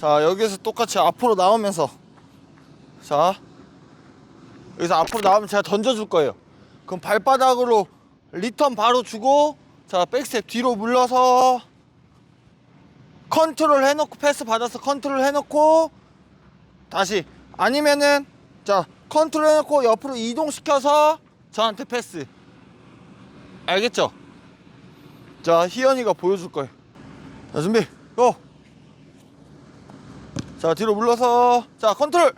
자 여기서 똑같이 앞으로 나오면서. 자 여기서 앞으로 나오면 제가 던져줄 거예요. 그럼 발바닥으로 리턴 바로 주고 자 백스텝 뒤로 물러서. 컨트롤 해놓고 패스 받아서 컨트롤 해놓고. 다시. 아니면은 자 컨트롤 해놓고 옆으로 이동시켜서 저한테 패스. 알겠죠? 자 희연이가 보여줄 거예요. 자 준비 고! 자 뒤로 물러서. 자 컨트롤.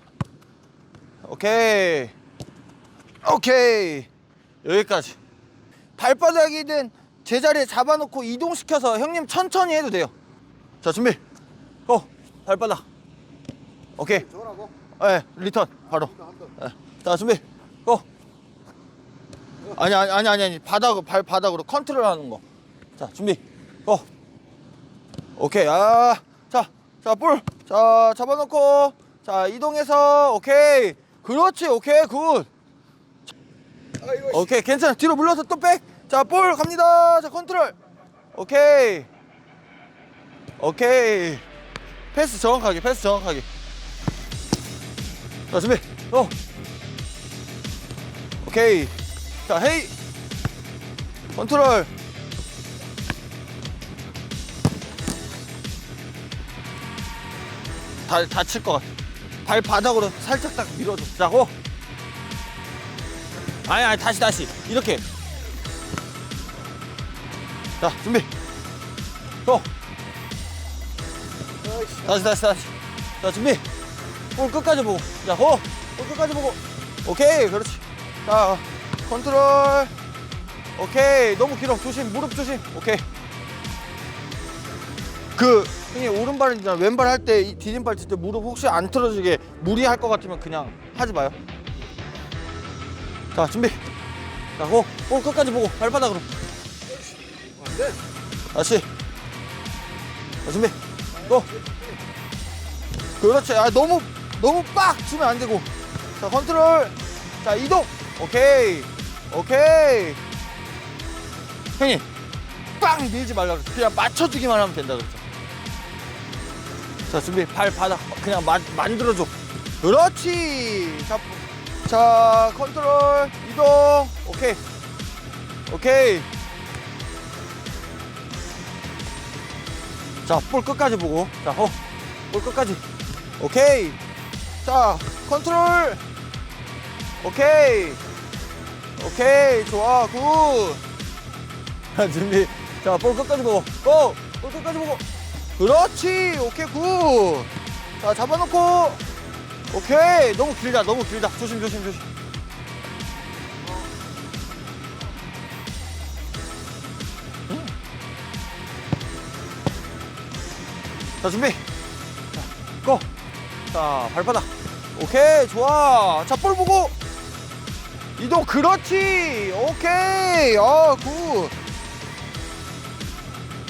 오케이. 오케이. 여기까지. 발바닥이든 제자리에 잡아놓고 이동시켜서 형님 천천히 해도 돼요. 자 준비. 고. 발바닥. 오케이. 저라고? 예 리턴. 바로. 예. 자 준비. 고. 아니 아니 아니 아니 아니. 바닥 발 바닥으로 컨트롤 하는 거 자 준비. 고. 오케이. 아자자볼 자 잡아놓고. 자 이동해서 오케이. 그렇지 오케이 굿. 아 오케이 괜찮아. 뒤로 물러서 또 백 자 볼 갑니다. 자 컨트롤. 오케이. 오케이. 패스 정확하게 패스 정확하게. 자 준비. 고 오케이. 자 헤이. 컨트롤 다, 다칠 것 같아. 발바닥으로 살짝 딱 밀어줘 자고. 아니 아니 다시 다시. 이렇게. 자 준비. 고 다시 다시 다시. 자 준비. 볼 끝까지 보고. 자고볼 끝까지 보고. 오케이 그렇지. 자 컨트롤. 오케이 너무 길어. 조심 무릎 조심. 오케이 그 형님 오른발이나 왼발 할 때 디딤발 칠 때 무릎 혹시 안 틀어지게 무리할 것 같으면 그냥 하지 마요. 자 준비. 자고. 볼 끝까지 보고. 발바닥으로. 안돼 다시. 자 준비. 고. 그렇지. 아 너무 너무 빡 주면 안 되고. 자 컨트롤. 자 이동. 오케이. 오케이. 형님 빵 밀지 말라 그랬어. 그냥 맞춰주기만 하면 된다 그랬어 자 준비 발 바닥 그냥 마, 만들어줘 그렇지 자, 자 컨트롤 이동 오케이 오케이 자, 볼 끝까지 보고. 자, 어, 볼 끝까지. 오케이. 자, 컨트롤. 오케이. 오케이. 좋아, 굿. 자, 준비. 자, 볼 끝까지 보고. 고! 볼 끝까지 보고. 그렇지. 오케이, 굿. 자, 잡아놓고. 오케이. 너무 길다, 너무 길다. 조심, 조심, 조심. 자 준비 자 고! 자 발바닥 오케이 좋아 자볼 보고 이동 그렇지 오케이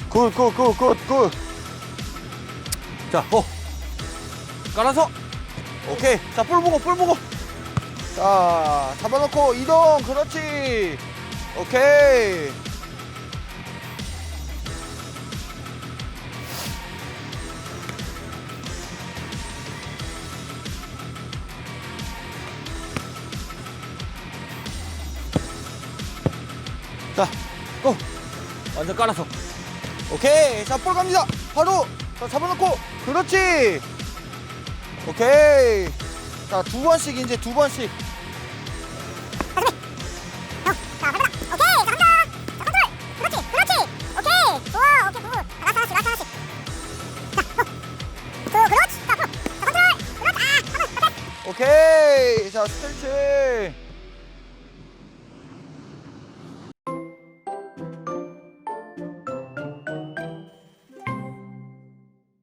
어굿굿굿굿굿 자호 깔아서 오케이 자 볼 보고 볼 보고 자 잡아놓고 이동 그렇지 오케이 자, 고! 완전 깔아서. 오케이. 자, 볼 갑니다. 바로. 자, 잡아놓고. 그렇지. 오케이. 자, 두 번씩 이제 두 번씩. 오케이, 자, 스트레치.